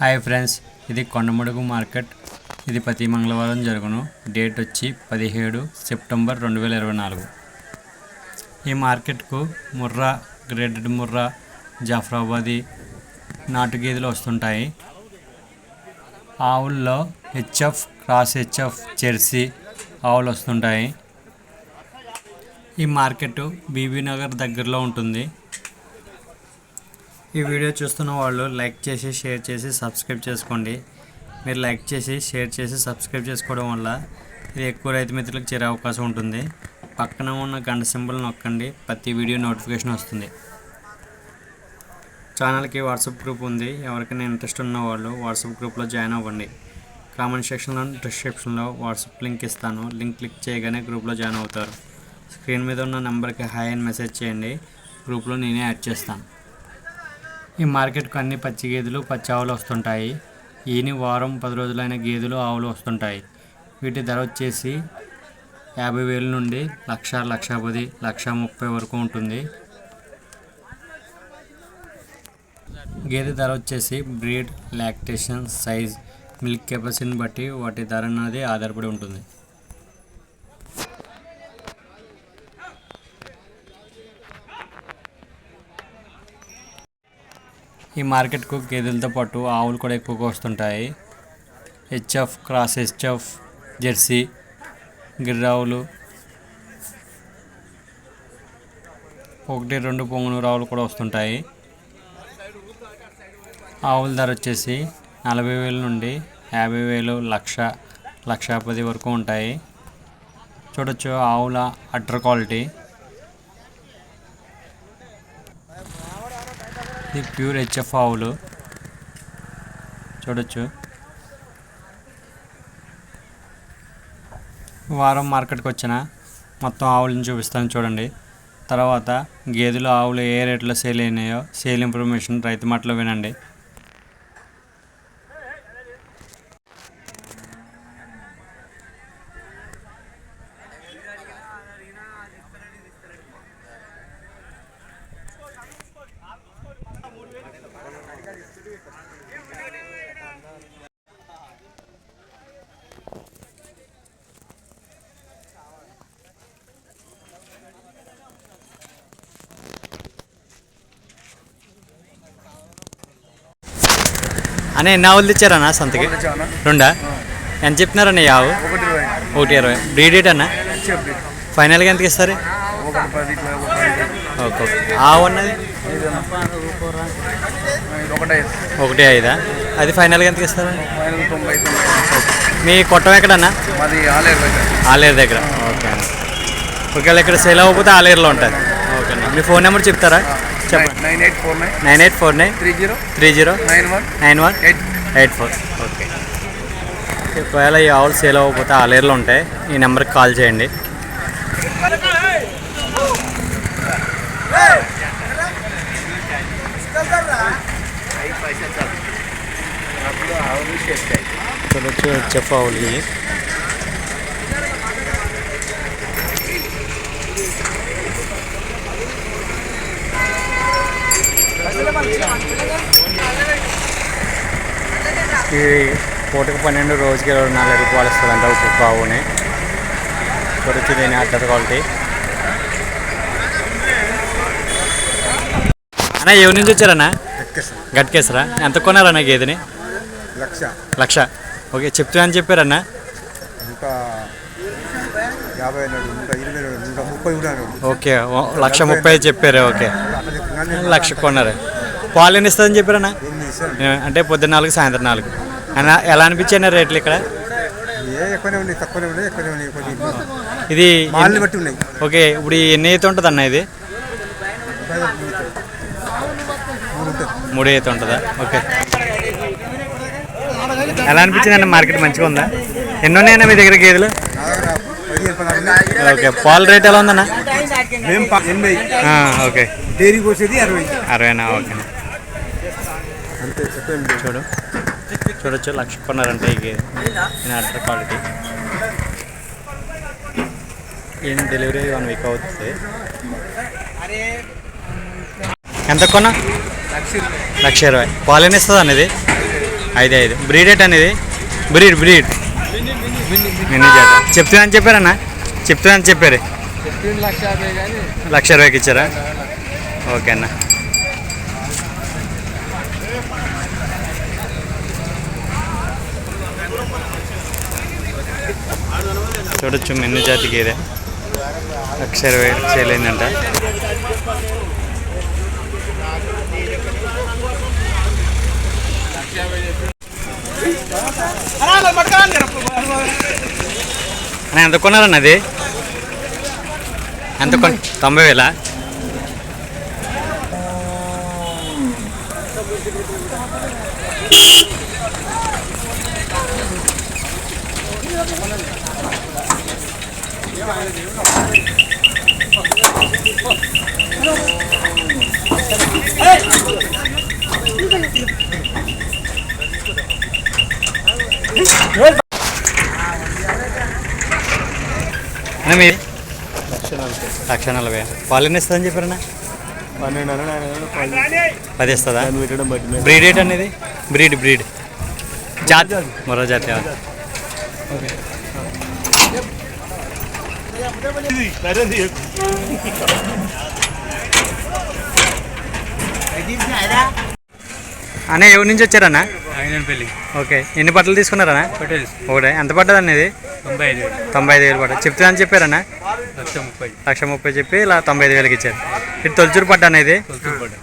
Hi friends ఇది Kondamadugu market. ఇది ప్రతి మంగళవారం జరుగును. డేట్ వచ్చి పదిహేడు సెప్టెంబర్ రెండు వేల ఇరవై నాలుగు. ఈ మార్కెట్కు ముర్రా గ్రేడెడ్ ముర్రా జాఫరాబాదీ నాటు గేదెలు వస్తుంటాయి. ఆవుల్లో హెచ్ఎఫ్ క్రాస్ హెచ్ఎఫ్ జెర్సీ ఆవులు వస్తుంటాయి. ఈ మార్కెట్ బీబీ నగర్ దగ్గరలో ఉంటుంది. ఈ వీడియో చూస్తున్న వాళ్ళు లైక్ చేసి షేర్ చేసి సబ్స్క్రైబ్ చేసుకోండి. మీరు లైక్ చేసి షేర్ చేసి సబ్స్క్రైబ్ చేసుకోవడం వల్ల ఇది ఎక్కువ రైతు మిత్రులకు చేరే అవకాశం ఉంటుంది. పక్కన ఉన్న గంట సింబల్ నొక్కండి. ప్రతి వీడియో నోటిఫికేషన్ వస్తుంది. ఛానల్కి వాట్సాప్ గ్రూప్ ఉంది. ఎవరికైనా ఇంట్రెస్ట్ ఉన్న వాళ్ళు వాట్సాప్ గ్రూప్లో జాయిన్ అవ్వండి. కామెంట్ సెక్షన్లో డిస్క్రిప్షన్లో వాట్సాప్ లింక్ ఇస్తాను. లింక్ క్లిక్ చేయగానే గ్రూప్లో జాయిన్ అవుతారు. స్క్రీన్ మీద ఉన్న నెంబర్కి హాయ్ అని మెసేజ్ చేయండి. గ్రూప్లో నేనే యాడ్ చేస్తాను. ఈ మార్కెట్కు అన్ని పచ్చి గేదెలు పచ్చి ఆవులు వస్తుంటాయి. ఈని వారం పది రోజులైన గేదెలు ఆవులు వస్తుంటాయి. వీటి ధర వచ్చేసి యాభై వేల నుండి లక్ష లక్ష పది లక్ష ముప్పై వరకు ఉంటుంది. గేదె ధర వచ్చేసి బ్రీడ్ లాక్టేషన్ సైజ్ మిల్క్ కెపాసిటీని బట్టి వాటి ధర అనేది ఆధారపడి ఉంటుంది. ఈ మార్కెట్కు గేదెలతో పాటు ఆవులు కూడా ఎక్కువగా వస్తుంటాయి. హెచ్ఎఫ్ క్రాస్ హెచ్ఎఫ్ జెర్సీ గిర్రావులు ఒకటి రెండు పొంగునూరు ఆవులు కూడా వస్తుంటాయి. ఆవుల ధర వచ్చేసి నలభై వేల నుండి యాభై వేలు లక్ష లక్ష పది వరకు ఉంటాయి. చూడొచ్చు ఆవుల అటర్ క్వాలిటీ. ఇది ప్యూర్ హెచ్ఎఫ్ ఆవులు. చూడొచ్చు. వారం మార్కెట్కి వచ్చిన మొత్తం ఆవులను చూపిస్తాను చూడండి. తర్వాత గేదెలు ఆవులు ఏ రేట్లో సేల్ అయినాయో సేల్ ఇన్ఫర్మేషన్ రైతు మాటలో వినండి. అనే ఎన్ని ఆవులు తెచ్చారన్నా సంతకి? రెండా? ఎంత చెప్తున్నారన్న ఈ ఆవు? ఒకటి ఇరవై. బ్రీడ్ రేట్ అన్న? ఫైనల్గా ఎంతకి ఇస్తారు? Okay okay. ఆవు అన్నది? ఒకటి. ఐదు? అది ఫైనల్గా ఎంతకి ఇస్తారు? మీ కొట్టం ఎక్కడన్నా? ఆలేరు దగ్గర. ఓకే అన్న. ఒకవేళ ఇక్కడ సేల్ అవ్వకపోతే ఆలేరులో ఉంటుంది ఓకే అన్న. మీ ఫోన్ నెంబర్ చెప్తారా? Nine eight four nine. Nine eight four nine. Three zero. Three zero. Nine one. Nine one. Eight. Eight four. Okay. ఒకవేళ ఈ ఆవులు సేల్ అవ్వకపోతే ఆలేరులో ఉంటాయి. ఈ నెంబర్కి కాల్ చేయండి. చూడొచ్చు ఆవులు ఈ పూటకు పన్నెండు రోజుకి ఇరవై నాలుగు రూపాయలు వస్తుందంట ఒక్కొక్క ఆవుని చూడొచ్చు దీని అడ్డర్ క్వాలిటీ. అన్న ఎవరి నుంచి వచ్చారన్నా? గట్కేసరా ఎంత కొన్నారన్న గేదెని? లక్ష. లక్ష. ఓకే చెప్తా అని చెప్పారన్నా. ఓకే లక్ష ముప్పై చెప్పారు ఓకే. లక్ష కొన్నారు. పాలు ఎన్ని ఇస్తుందని చెప్పారన్నా? అంటే పొద్దున్న నాలుగు సాయంత్రం నాలుగు. అన్న ఎలా అనిపించాయి రేట్లు ఇక్కడ? ఇది ఓకే ఇప్పుడు ఎన్ని అయితే ఉంటుంది అన్న ఇది? మూడు అయితే ఉంటుందా? ఓకే. ఎలా అనిపించింది అన్న మార్కెట్ మంచిగా ఉందా? ఎన్ని ఉన్నాయన్న మీ దగ్గర గేదెలు. ఓకే పాల రేట్ ఎలా ఉందన్న? ఓకే. డైరీకి వచ్చేది అరవై. అరవైనా ఓకే అంతే ఎక్కువ ఏం లేదు. చూడు. చూడొచ్చు లక్ష కొన్నారంటే ఈ గేదె నేను అడ్డర్ క్వాలిటీ ఏం డెలివరీ వన్ వీక్ అవుతుంది. ఎంత కొన్నా? లక్ష ఇరవై. పాలు ఎన్ని ఇస్తుంది అనేది ఐదు ఐదు. బ్రీడ్ ఎట్ అనేది బ్రీడ్ బ్రీడ్ మినీ జాత చెప్తున్నా అని చెప్పారన్నా? చెప్తున్నా అని చెప్పారు. లక్ష ఇరవైకి ఇచ్చారా? ఓకే అన్న. చూడొచ్చు మెన్ను జాతి గేదె లక్ష ఇరవై వేలకు సేల్ అయిందంట ఎంత కొన్నారన్న అది? ఎంత కొన్ తొంభై వేలా? మీ లక్ష నలభై. పాలు ఎన్ని ఇస్తుందని చెప్పారన్నా? పది. ఇస్తుందా? బ్రీడ్ ఏంటి అనేది? Breed breed. జాతి మరో జాతి. అన్న ఎవరి నుంచి వచ్చారన్నా? పెళ్ళి ఓకే. ఎన్ని బట్టలు తీసుకున్నారన్నా? ఒకటే. ఎంత పడ్డది అనేది తొంభై ఐదు తొంభై ఐదు వేలు పడ్డది చెప్తున్నా అని చెప్పారన్నా? లక్ష ముప్పై. లక్ష ముప్పై చెప్పి ఇలా తొంభై ఐదు వేలకి ఇచ్చారు. ఇది తొలిచూరు పడ్డ అనేది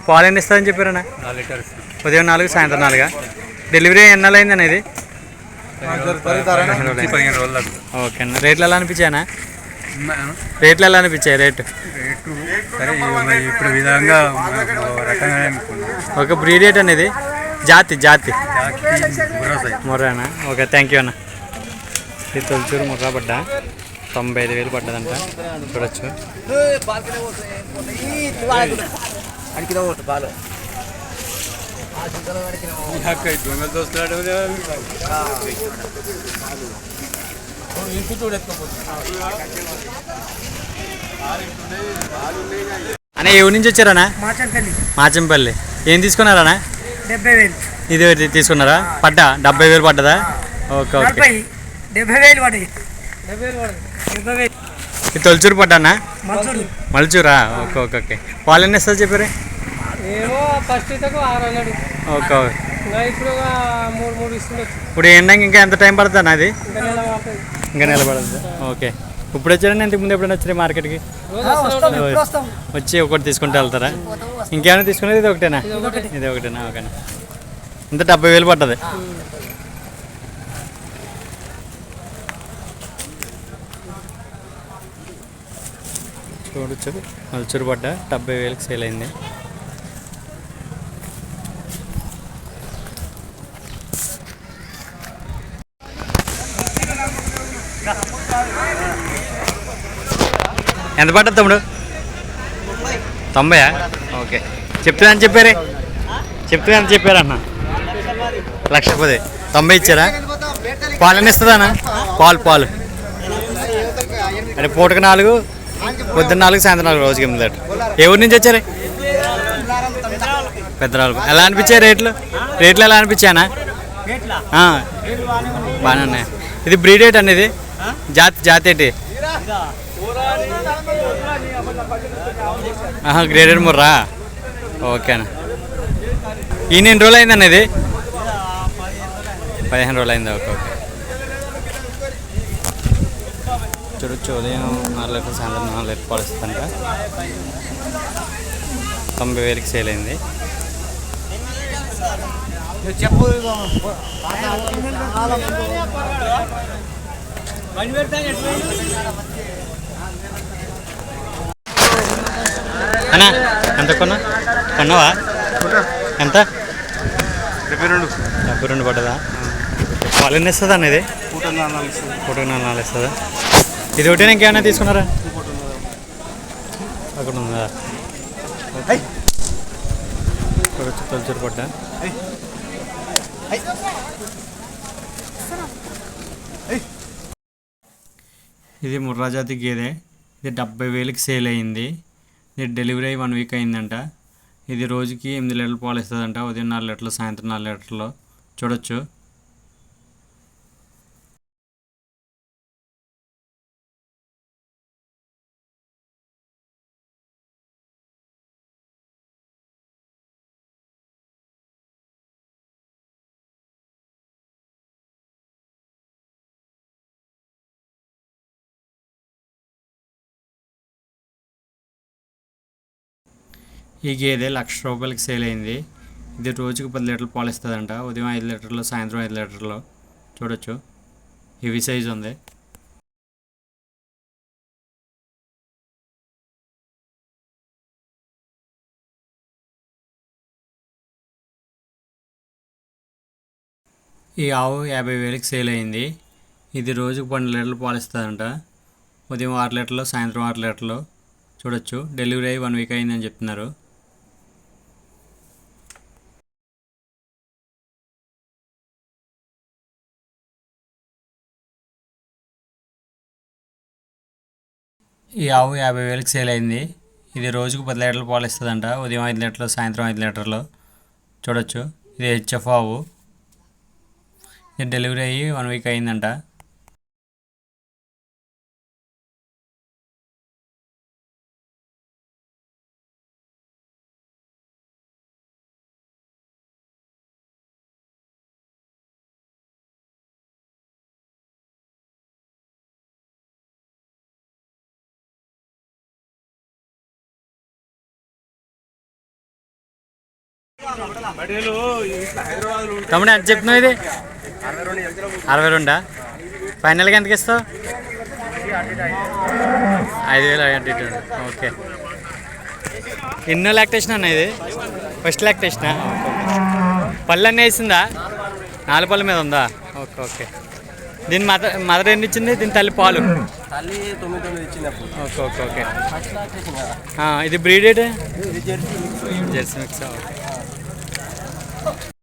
పాలు ఎన్ని ఇస్తుందని చెప్పారన్నా? ఉదయం నాలుగు సాయంత్రం నాలుగా? డెలివరీ ఎన్నాళ్ళు అయింది అనేది పదిహేను రోజులు అడుగు. ఓకే అన్న. రేట్లు ఎలా అనిపించాయనా రేట్లు ఎలా అనిపించాయి రేటు? సరే ఇప్పుడు విధంగా ఒక రకంగా అనుకున్నాం ఒక బ్రీడ్ రేట్ అనేది జాతి జాతి. ముర్రానా? ఓకే థ్యాంక్ యూ అన్న. ఇది తొలిచూరు ముర్రా పడ్డ? తొంభై ఐదు వేలు పడ్డదంట. చూడొచ్చు. అన్న ఏ ఊరి నుంచి వచ్చారనా మాచంపల్లి. మాచంపల్లి. ఏం డెబ్బై వేలు. ఇది తీసుకున్నారా? పడ్డా? డెబ్బై వేలు పడ్డదా? Okay okay. డెబ్బై వేలు డెబ్బై తొలిచూరు పడ్డానా మలుచూరా? Okay okay okay. పాలు ఎన్ని ఇస్తుంది చెప్పారు? ఏమో ఫస్ట్ ఇతకు ఆరు వందలు. Okay okay. ఇంకా ఇప్పుడు ఒక మూడు మూడు ఇస్తుండొచ్చు. ఇప్పుడు ఎండంగా ఇంకా ఎంత టైం పడుతుంది అది? ఇంకా నెల పడుతుంది ఇంకా నిలబడదు. ఓకే. ఇప్పుడు వచ్చారండి ఇంతకు ముందు ఎప్పుడైనా వచ్చారు మార్కెట్కి? వస్తాం ఇప్పుడు వస్తాం? వచ్చి ఒకటి తీసుకుంటే వెళ్తారా? ఇంకేమైనా తీసుకునేది ఇది ఒకటేనా? ఇది ఒకటేనా? ఓకేనా ఇంత డెబ్బై వేలు పడ్డది. చూడొచ్చు మల్చూరు పడ్డ డెబ్బై వేలకు సేల్ అయింది. ఎంత పడ్డది తమ్ముడు? తొంభయా? ఓకే. చెప్తే అని చెప్పారే? చెప్తే అని చెప్పారన్న లక్ష పది. తొంభై ఇచ్చారా? పాలు ఎన్ని ఇస్తుందన్నా? పాలు పాలు. అంటే పూటకు నాలుగు పొద్దున్న నాలుగు సాయంత్రం నాలుగు రోజుకి ఎనిమిది ఏ ఊరి నుంచి వచ్చారే? పెద్దరాలు ఎలా అనిపించాయి రేట్లు? రేట్లు ఎలా అనిపించానా బాగానే ఉన్నాయి. ఇది బ్రీడ్ ఏంటి అనేది జాతి జాతి ఏంటి? గ్రేడెడ్ ముర్రా. ఓకేనా ఈ ఎన్ని రోజులు అయిందన్న ఇది? పదిహేను రోజులు అయిందా ఓకే ఓకే. చూడొచ్చు ఉదయం నాలుగు లీటర్ సాయంత్రం నాలుగు లెక్క పడుస్తుందంట. తొంభై వేలకి సేల్ అయింది. అన్నా ఎంత కొన్నా? కొన్నావా? ఎంత? డెబ్బై రెండు. డెబ్బై రెండు పడ్డదా? పాలు ఎన్ని ఇస్తుంది అన్న ఇది? పూట నాలుగు ఇస్తుంది. ఒకటి నాలుగు నాలుగు ఇస్తుందా? ఇది ఒకటే ఇంకేమైనా తీసుకున్నారా? అక్కడ ఉందా? తొలిచూరు పడ్డ? ఇది ముర్రా జాతి గేదె. ఇది డెబ్బై వేలకి సేల్ అయింది. ఇది డెలివరీ అయ్యి వన్ వీక్ అయిందంట. ఇది రోజుకి ఎనిమిది లీటర్లు పాలు ఇస్తుందంట. ఉదయం నాలుగు లీటర్లు సాయంత్రం నాలుగు లీటర్లు. చూడొచ్చు. ఈ గేదె లక్ష రూపాయలకి సేల్ అయింది. ఇది రోజుకు పది లీటర్లు పాలు ఇస్తుందంట. ఉదయం ఐదు లీటర్లు సాయంత్రం ఐదు లీటర్లు. చూడొచ్చు. హెవీ సైజ్ ఉంది. ఈ ఆవు యాభై వేలకు సేల్ అయింది. ఇది రోజుకు పన్నెండు లీటర్లు పాలు ఇస్తుందంట. ఉదయం ఆరు లీటర్లు సాయంత్రం ఆరు లీటర్లు. చూడొచ్చు. డెలివరీ అయ్యి వన్ వీక్ అయిందని చెప్తున్నారు. ఈ ఆవు యాభై వేలకు సేల్ అయింది. ఇది రోజుకు పది లీటర్లు పాలు ఇస్తుందంట. ఉదయం ఐదు లీటర్లు సాయంత్రం ఐదు లీటర్లు. చూడొచ్చు. ఇది హెచ్ఎఫ్ ఆవు. ఇది డెలివరీ అయ్యి వన్ వీక్ అయిందంట. తమ్ముడు ఎంత చెప్తున్నావు ఇది? అరవై రెండా? ఫైనల్గా ఎంతకి ఇస్తావు? ఐదు వేలు అటు ఇటు. ఓకే. ఎన్నో లాక్టేషన్ అన్న ఇది? ఫస్ట్ లాక్టేషనా? పళ్ళు అన్నీ వేసిందా? నాలుగు పళ్ళ మీద ఉందా? Okay okay. దీని మదర్ మదర్ ఎన్ని ఇచ్చింది? దీని తల్లి పాలు? Okay okay okay. ఇది బ్రీడ్ ఏంటి ఇది జెర్సీ జెర్సీ మిక్స్ ఓకే.